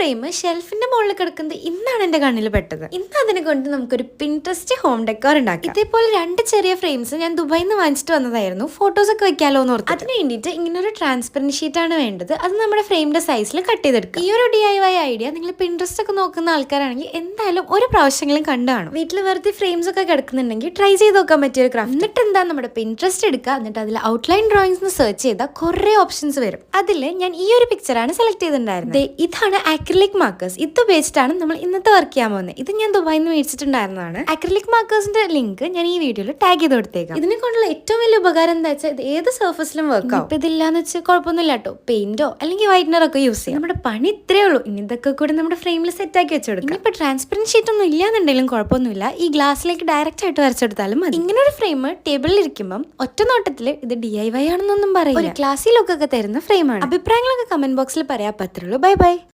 Frame ഷെൽഫിന്റെ മുകളിൽ കിടക്കുന്നത് ഇന്നാണ് എന്റെ കണ്ണിൽ പെട്ടത്. ഇന്ന് അതിനെ കൊണ്ട് നമുക്കൊരു പിൻട്രസ്റ്റ് ഹോം ഡെക്കോർ ഉണ്ടാക്കാം. ഇതേപോലെ രണ്ട് ചെറിയ ഫ്രെയിംസ് ഞാൻ ദുബായിൽ നിന്ന് വാങ്ങിച്ചിട്ട് വന്നതായിരുന്നു. ഫോട്ടോസ് ഒക്കെ വെക്കാലോ എന്ന് ഓർത്തു അതിന് വേണ്ടിയിട്ട് ഇങ്ങനെ ഒരു ട്രാൻസ്പെറന്റ് ഷീറ്റ് ആണ് വേണ്ടത്. അത് നമ്മുടെ ഫ്രെയിമിന്റെ സൈസിൽ കട്ട് ചെയ്തെടുക്കും. ഈ ഒരു ഡി ഐ വൈ ഐഡിയ നിങ്ങൾ പിൻട്രസ്റ്റ് ഒക്കെ നോക്കുന്ന ആൾക്കാരാണെങ്കിൽ എന്തായാലും ഒരു പ്രാവശ്യങ്ങളും കണ്ടാണ് കാണും. വീട്ടിൽ വെറുതെ ഫ്രെയിംസ് ഒക്കെ കിടക്കുന്നുണ്ടെങ്കിൽ ട്രൈ ചെയ്ത് നോക്കാൻ പറ്റിയ ഒരു ക്രാഫ്റ്റ് എന്നിട്ട് എന്താ നമ്മുടെ പിൻട്രസ്റ്റ് എടുക്കുക? എന്നിട്ട് അതിൽ ഔട്ട്ലൈൻ ഡ്രോയിങ്സ് സെർച്ച് ചെയ്താൽ കുറേ ഓപ്ഷൻസ് വരും. അതിൽ ഞാൻ ഈ ഒരു പിക്ചറാണ് സെലക്ട് ചെയ്തിട്ടുണ്ടായിരുന്നത്. ഇതാണ് ഇതാണ് അക്രിലിക് മാർക്കേഴ്സ് ഇത് ഉപയോഗിച്ചിട്ടാണ് നമ്മൾ ഇന്നത്തെ വർക്ക് ചെയ്യാൻ പോകുന്നത്. ഇത് ഞാൻ ദുബായിൽ നിന്ന് മേടിച്ചിട്ടുണ്ടായിരുന്നതാണ് അക്രിലിക് മാർക്കേഴ്സിന്റെ ലിങ്ക് ഞാൻ ഈ വീഡിയോയിൽ ടാഗ് ചെയ്ത് കൊടുത്തേക്കാം. ഇതിനെ കൊണ്ടുള്ള ഏറ്റവും വലിയ ഉപകാരം എന്താ വെച്ചാൽ ഇത് ഏത് സർഫസിലും വർക്ക് ആവും. ഇപ്പൊ ഇതില്ലാന്ന് വെച്ചാൽ കുഴപ്പമൊന്നുമില്ല കേട്ടോ പെയിന്റോ അല്ലെങ്കിൽ വൈറ്റ്നർ ഒക്കെ യൂസ് ചെയ്യാം. നമ്മുടെ പണി ഇത്രേ ഉള്ളൂ. ഇനി ഇതൊക്കെ കൂടി നമ്മുടെ ഫ്രെയിമിൽ സെറ്റ് ആക്കി വെച്ചെടുക്കാം ഇനിയിപ്പോ ട്രാൻസ്പെറന്റ് ഷീറ്റ് ഒന്നും ഇല്ലാന്നുണ്ടെങ്കിലും കുഴപ്പമൊന്നുമില്ല. ഈ ഗ്ലാസ്സിലേക്ക് ഡയറക്റ്റ് ആയിട്ട് വരച്ചെടുത്താലും മതി. ഇങ്ങനെ ഒരു ഫ്രെയിം ടേബിളിൽ ഇരിക്കുമ്പോൾ ഒറ്റ നോട്ടത്തിൽ ഇത് ഡി ഐ വൈ ആണെന്നൊന്നും പറയും ഒരു ക്ലാസ്സിലൊക്കെ തരുന്ന ഫ്രെയിമാണ് അഭിപ്രായങ്ങളൊക്കെ കമന്റ് ബോക്സിൽ പറയാൻ പറ്റുള്ളൂ ബൈ ബൈ